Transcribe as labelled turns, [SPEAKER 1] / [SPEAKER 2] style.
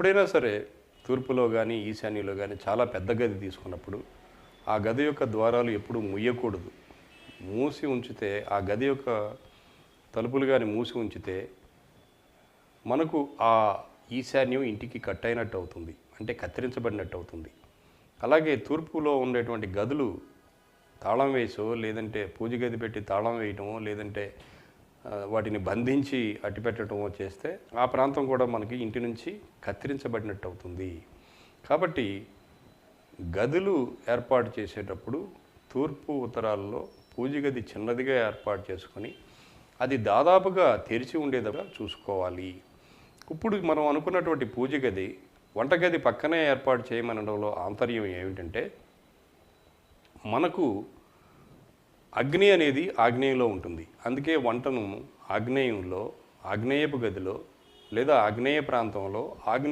[SPEAKER 1] ఎప్పుడైనా సరే తూర్పులో కానీ ఈశాన్యంలో కానీ చాలా పెద్ద గది తీసుకున్నప్పుడు ఆ గది యొక్క ద్వారాలు ఎప్పుడు ముయ్యకూడదు. మూసి ఉంచితే ఆ గది యొక్క తలుపులు కానీ మూసి ఉంచితే మనకు ఆ ఈశాన్యం ఇంటికి కట్ అయినట్టు అవుతుంది. అంటే కత్తిరించబడినట్టు అవుతుంది. అలాగే తూర్పులో ఉండేటువంటి గదులు తాళం వేసో లేదంటే పూజ గది పెట్టి తాళం వేయటమో లేదంటే వాటిని బంధించి అట్టిపెట్టడం చేస్తే ఆ ప్రాంతం కూడా మనకి ఇంటి నుంచి కత్తిరించబడినట్టు అవుతుంది. కాబట్టి గదులు ఏర్పాటు చేసేటప్పుడు తూర్పు ఉత్తరాల్లో పూజ గది చిన్నదిగా ఏర్పాటు చేసుకొని అది దాదాపుగా తెరిచి ఉండేదిగా చూసుకోవాలి. ఇప్పుడు మనం అనుకున్నటువంటి పూజ గది వంటగది పక్కనే ఏర్పాటు చేయమనడంలో ఆంతర్యం ఏమిటంటే మనకు అగ్ని అనేది ఆగ్నేయంలో ఉంటుంది. అందుకే వంటను ఆగ్నేయంలో ఆగ్నేయపు గదిలో లేదా ఆగ్నేయ ప్రాంతంలో ఆగ్నేయ